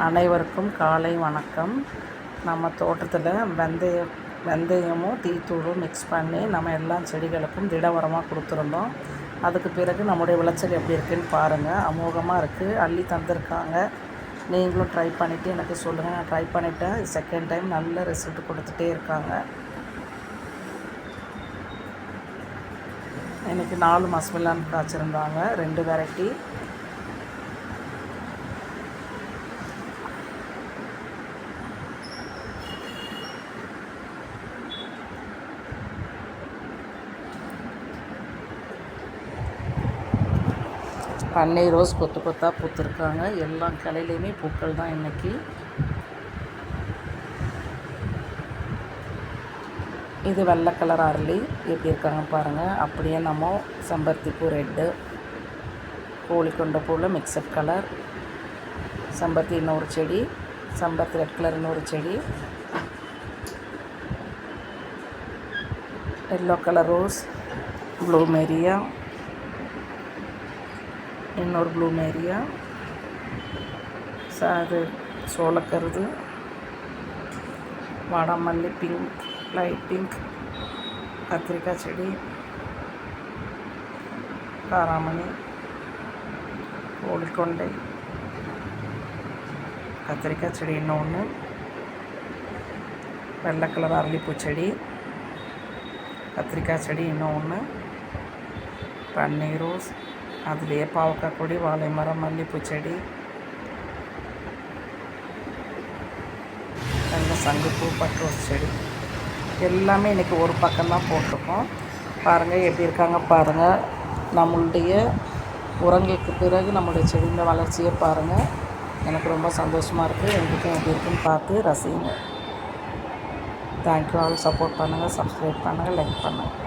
அனைவருக்கும் காலை வணக்கம். நம்ம தோட்டத்தில் வெந்தயம் வெந்தயமும் தீத்தூளும் மிக்ஸ் பண்ணி நம்ம எல்லா செடிகளுக்கும் திட உரமாக கொடுத்துருந்தோம். அதுக்கு பிறகு நம்முடைய விளைச்சல் எப்படி இருக்குன்னு பாருங்கள் அமோகமாக இருக்குது அள்ளி தந்திருக்காங்க. நீங்களும் ட்ரை பண்ணிவிட்டு எனக்கு சொல்லுங்கள் நான் ட்ரை பண்ணிவிட்டேன் செகண்ட் டைம் நல்ல ரிசல்ட் கொடுத்துட்டே இருக்காங்க. இன்றைக்கி நாலு மஸ்மிலான் காய்ச்சிருந்தாங்க. ரெண்டு வெரைட்டி பண்ணை ரோஸ் கொத்து கொத்தாக பூத்துருக்காங்க. எல்லா கலையிலையுமே பூக்கள் தான் இன்றைக்கி இது வெள்ளை கலர் அரளி. எப்படி இருக்காங்க பாருங்கள் அப்படியே நம்ம செம்பருத்தி பூ ரெட்டு கோழிக்கொண்ட பூவில் மிக்சட் கலர் செம்பருத்தி இன்னொரு செடி செம்பருத்தி ரெட் கலர் இன்னொரு செடி. எல்லோ கலர் ரோஸ் ப்ளூமேரியா എണ്ണൂർ ബ്ലൂമേരിയ സാത് സോളക്കരുത് വാടാമല്ലി പിങ്ക് ലൈറ്റ് പിങ്ക് കത്തിരിക്ക ചെടി താറാമണി ഓളിക്കൊണ്ടൈ കത്തിരിക്ക ചെടി എണ്ണ ഒന്ന് വെള്ള കളർ അരളിപ്പൂച്ചെടി കത്തിരിക്ക ചെടി എണ്ണ ഒന്ന് റോസ് அதுலேயே பாவக்காய் கொடி வாழை மரம் மல்லிப்பூ செடி நல்ல சங்குப்பூ பட்ரோஸ் செடி. எல்லாமே இன்றைக்கி ஒரு பக்கம்தான் போட்டிருக்கோம். பாருங்கள் எப்படி இருக்காங்க பாருங்கள் நம்மளுடைய உரங்களுக்கு பிறகு நம்மளுடைய செடியின் வளர்ச்சியை பாருங்கள் எனக்கு ரொம்ப சந்தோஷமாக இருக்குது எங்களுக்கும் எப்படி இருக்குன்னு பார்த்து ரசிங்க தேங்க்யூ ஆல் சப்போர்ட் பண்ணுங்கள் சப்ஸ்கிரைப் பண்ணுங்கள் லைக் பண்ணுங்கள்